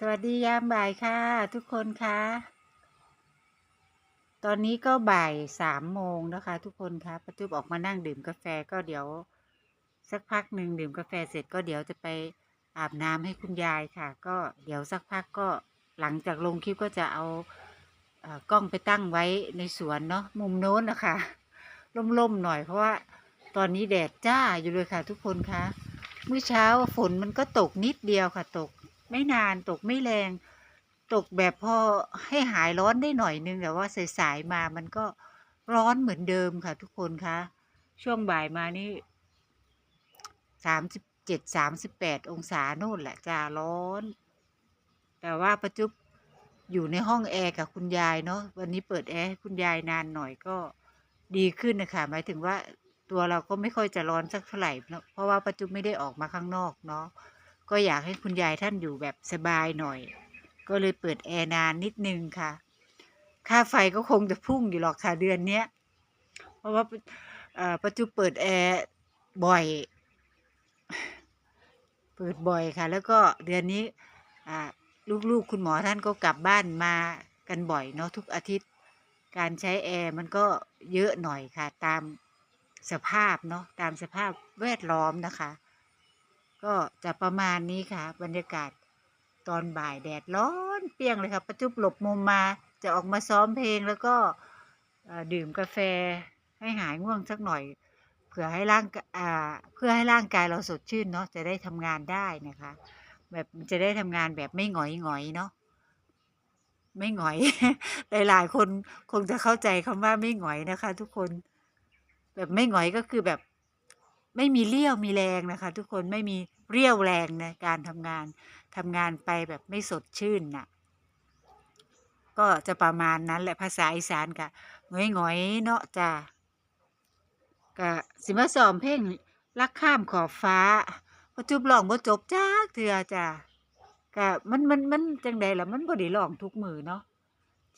สวัสดียามบ่ายค่ะ ทุกคนคะตอนนี้ก็บ่ายสามโมงนะคะ ทุกคนคะประจุบออกมานั่งดื่มกาแฟก็เดี๋ยว สักพักหนึ่งดื่มกาแฟเสร็จก็เดี๋ยวจะไปอาบน้ำให้คุณยายค่ะ ก็เดี๋ยวสักพักก็หลังจากลงคลิปก็จะเอากล้องไปตั้งไว้ในสวนเนาะมุมโน้นนะคะร่มๆหน่อยเพราะว่าตอนนี้แดดจ้าอยู่เลยค่ะ ทุกคนคะเมื่อเช้าฝนมันก็ตกนิดเดียวค่ะตก ไม่นานตกไม่แรง ตกแบบพอให้หายร้อนได้หน่อยนึงแต่ว่าสายๆมามันก็ร้อนเหมือนเดิมค่ะ ทุกคนคะช่วงบ่ายมานี่สามสิบเจ็ดสามสิบแปดองศาโน่นแหละจ้าร้อน แต่ว่าประจุบอยู่ในห้องแอร์กับคุณยายเนาะวันนี้เปิดแอร์ให้คุณยายนานหน่อยก็ดีขึ้นนะคะหมายถึงว่าตัวเราก็ไม่ค่อยจะร้อนสักเท่าไหร่เพราะว่าประจุบไม่ได้ออกมาข้างนอกเนาะ ก็อยากให้คุณยายท่านอยู่แบบสบายหน่อย ก็เลยเปิดแอร์นานนิดนึงค่ะ ค่าไฟก็คงจะพุ่งอยู่หรอกค่ะเดือนเนี้ย เพราะว่าปัจจุเปิดแอร์บ่อย เปิดบ่อยค่ะ แล้วก็เดือนนี้ลูกๆคุณหมอท่านก็กลับบ้านมากันบ่อยเนาะทุกอาทิตย์ การใช้แอร์มันก็เยอะหน่อยค่ะ ตามสภาพเนาะตามสภาพแวดล้อมนะคะ ก็จะประมาณนี้ค่ะ บรรยากาศตอนบ่ายแดดร้อนเปี้ยงเลยค่ะประจุบหลบมุมมาจะออกมาซ้อมเพลงแล้วก็ดื่มกาแฟให้หายง่วงสักหน่อยเผื่อให้ร่างก์เพื่อให้ร่างกายเราสดชื่นเนาะจะได้ทำงานได้นะคะ แบบจะได้ทำงานแบบไม่หงอยหงอยเนาะไม่หงอย หลาย ๆ คนคงจะเข้าใจคำว่าไม่หงอยนะคะ ทุกคน แบบไม่หงอยก็คือแบบ ไม่มีเรี่ยวมีแรงนะคะ ทุกคนไม่มีเรี่ยวแรงในการทำงานทำงานไปแบบไม่สดชื่นน่ะ ก็จะประมาณนั้นแหละภาษาอีสานกะหงอยหงอยๆเนาะจ้ากะสิมาซ้อมเพลงรักข้ามขอบฟ้าปัจจุบร้องบ่จบจ้าเถื่อจ้ากะมันมันมันจังใดล่ะมันบ่ได้ร้องทุกมือเนาะ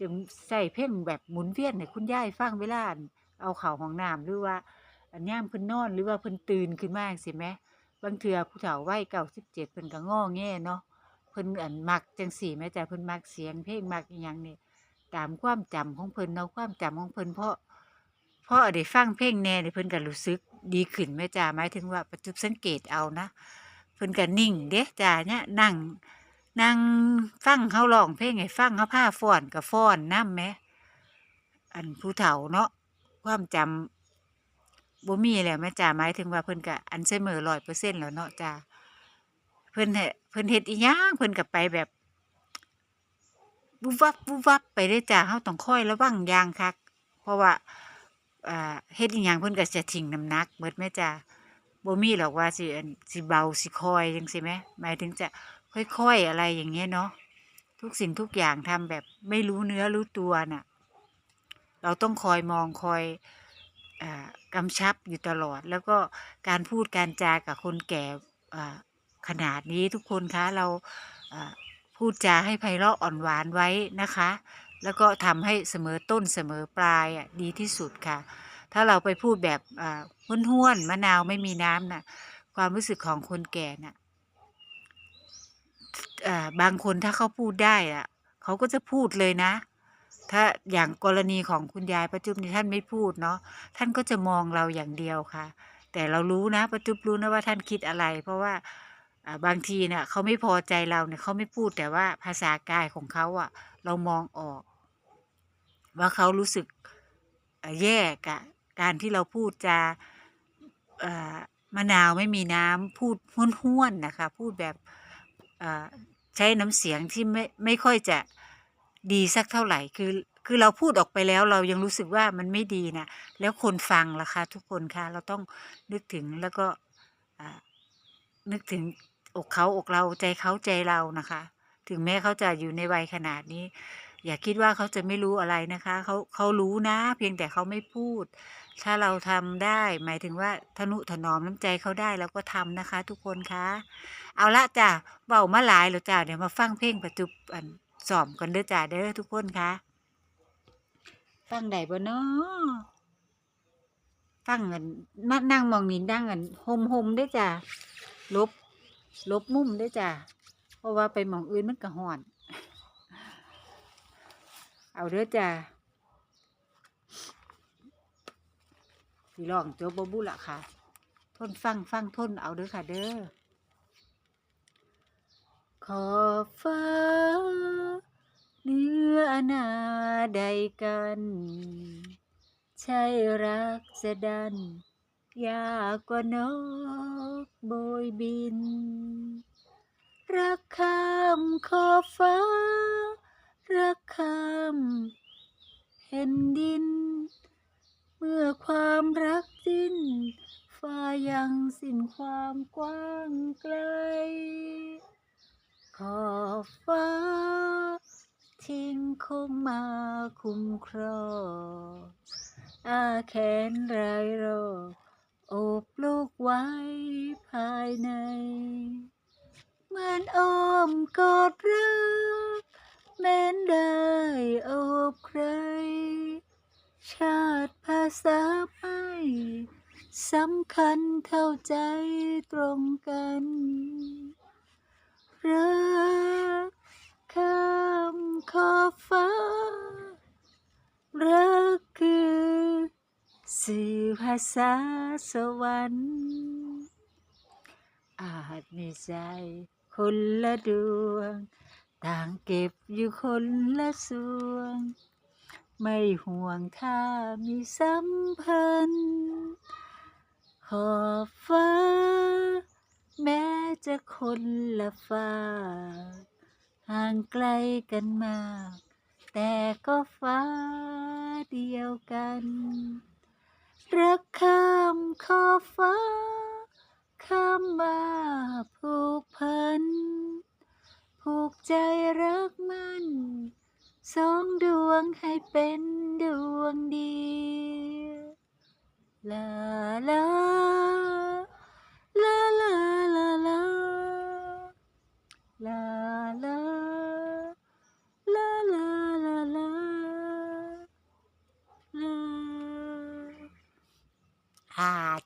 จึงใส่เพลงแบบหมุนเวียนให้คุณยายฟังเวลาเอาเข้าห้องน้ำหรือว่า อันยามเพิ่นนอนหรือว่าเพิ่นตื่นขึ้นมาจังซี้แหมบางเทื่อผู้เฒ่าวัยเก้าสิบเจ็ดเพิ่นก็ง้อแง่เนาะเพิ่นอันมักจังซี่แหมจ้ะเพิ่นมักเสียงเพลงมักอิหยังนี่ตามความจำของเพิ่นเนาะความจำของเพิ่นเพราะเพราะได้ฟังเพลงแน่นี่เพิ่นก็รู้สึกดีขึ้นแม่จ้ะหมายถึงว่าปัจจุสังเกตเอานะเพิ่นก็นิ่งเด้จ้ะเนี่ยนั่งนั่งฟังเขาร้องเพลงให้ฟังเขาพาฟ้อนก็ฟ้อนนำแหมอันผู้เฒ่าเนาะความจำ บ่มีแล้วแม่จ้าหมายถึงว่าเพิ่นก็อัลไซเมอร์100%แล้วเนาะจ้าเพิ่นเฮ็ดเพิ่นเฮ็ดอีหยังเพิ่นก็ไปแบบวุบวับวุบวับไปเด้จ้าเราต้องคอยระวังอย่างคัก เพราะว่าเฮ็ดอีหยังเพิ่นก็จะทิ้งน้ำหนักเบิดแม่จ้าบ่มีหรอกว่าสิสิเบาสิคอยจังซี่แหมหมายถึงจะค่อยๆอะไรอย่างเงี้ยเนาะทุกสิ่งทุกอย่างทำแบบไม่รู้เนื้อรู้ตัวน่ะ เราต้องคอยมองคอย กำชับอยู่ตลอด แล้วก็การพูดการจากับคนแก่ขนาดนี้ทุกคนคะเราพูดจาให้ไพเราะอ่อนหวานไว้นะคะ แล้วก็ทำให้เสมอต้นเสมอปลายดีที่สุดค่ะ ถ้าเราไปพูดแบบห้วนๆมะนาวไม่มีน้ำน่ะความรู้สึกของคนแก่น่ะอ่าบางคนถ้าเขาพูดได้อะเขาก็จะพูดเลยนะ ถ้าอย่างกรณีของคุณยายประจุบนี่ท่านไม่พูดเนาะท่านก็จะมองเราอย่างเดียวค่ะ แต่เรารู้นะประจุบรู้นะว่าท่านคิดอะไร เพราะว่าบางทีเนี่ยเขาไม่พอใจเราเนี่ยเขาไม่พูดแต่ว่าภาษากายของเขาอะเรามองออก ว่าเขารู้สึกแย่กับการที่เราพูดจาเอ่อมะนาวไม่มีน้ำพูดห้วนๆนะคะ พูดแบบใช้น้ำเสียงที่ไม่ไม่ค่อยจะดีสักเท่าไหร่คือ คือเราพูดออกไปแล้วเรายังรู้สึกว่ามันไม่ดีนะแล้วคนฟังล่ะคะทุกคนคะเราต้องนึกถึงแล้วก็นึกถึงอกเขาอกเราใจเขาใจเรานะคะ ถึงแม้เขาจะอยู่ในวัยขนาดนี้ อย่าคิดว่าเขาจะไม่รู้อะไรนะคะเขาเขารู้นะ เพียงแต่เขาไม่พูด ถ้าเราทำได้ หมายถึงว่าทนุถนอมน้ำใจเขาได้เราก็ทำนะคะ ทุกคนคะเอาละจ้ะเบามาหลายแล้วจ้ะเดี๋ยวมาฟังเพลงประจุบอันสอมกันเด้อจ้ะเด้อทุกคนคะ ฟังได้บ่เนาะฟังกันมานั่งมองนี่นั่งกันโฮมโฮมๆเด้จ้ะลบ ลบมุมเด้จ้ะเพราะว่าไปมองอื่นมันก็ฮ้อน เอาเด้อจ้าสิร้องจบบ่บุละค่ะ ทนฟังฟังทนเอาเด้อค่ะเด้อขอฟ้า เนื้อนาใดกัน ใช่รักจะดัน ยากกว่านกโบยบิน รักข้ามขอบฟ้า รักข้ามแผ่นดิน เมื่อความรักสิ้นฟ้ายังสิ้นความกว้างไกล ขอบฟ้า ทิ้งคงมาคุ้มครองอาแขนรายรอบโอบลูกไว้ภายใน เหมือนอ้อมกอดรักแม้นได้อบใคร ชาติภาษาไม่สำคัญเท่าใจตรงกันรัก ข้ามขอบฟ้า รักคือสื่อภาษาสวรรค์ อาจมีใจคนละดวง ต่างเก็บอยู่คนละส่วง ไม่ห่วงถ้ามีสัมพันธ์ขอบฟ้า แม้จะคนละฟ้า ห่างไกลกันมาก แต่ก็ฟ้าเดียวกัน รักข้ามขอฟ้า ข้ามมาผูกพัน ผูกใจรักมัน สองดวงให้เป็น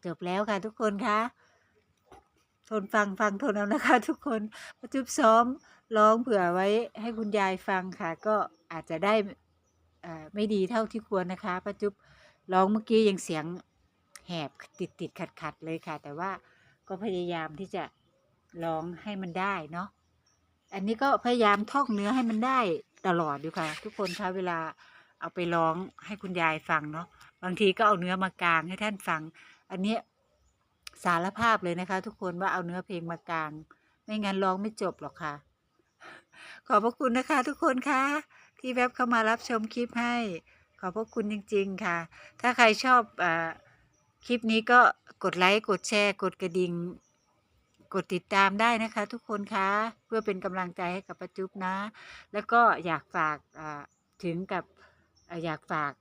จบแล้วค่ะทุกคนคะทนฟังฟังทนเอานะคะ ทุกคนประจุบซ้อมร้องเผื่อไว้ให้คุณยายฟังค่ะ ก็อาจจะได้ไม่ดีเท่าที่ควรนะคะประจุบร้องเมื่อกี้ยังเสียงแหบติดติดขัดขัดเลยค่ะ แต่ว่าก็พยายามที่จะร้องให้มันได้เนาะอันนี้ก็พยายามท่องเนื้อให้มันได้ตลอดดูค่ะ ทุกคนคะเวลาเอาไปร้องให้คุณยายฟังเนาะบางทีก็เอาเนื้อมากลางให้ท่านฟัง อันนี้สารภาพเลยนะคะ ทุกคนว่าเอาเนื้อเพลงมากลาง ไม่งั้นร้องไม่จบหรอกค่ะ ขอบพระคุณนะคะทุกคนคะที่แวบเข้ามารับชมคลิปให้ ขอบพระคุณจริง ๆ ค่ะ ถ้าใครชอบอคลิปนี้ก็กดไลค์กดแชร์ กดกระดิ่งกดติดตามได้นะคะ ทุกคนคะเพื่อเป็นกำลังใจให้กับประจุบนะ แล้วก็อยากฝากถึงกับอยากฝาก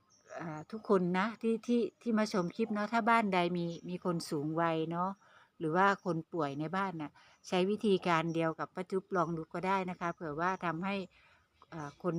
ทุกคนนะที่ที่ที่มาชมคลิปเนาะถ้าบ้านใดมีมีคนสูงวัยเนาะหรือว่าคนป่วยในบ้านน่ะใช้วิธีการเดียวกับป้าจุ๊บลองดูก็ได้นะคะเผื่อว่าทำให้คน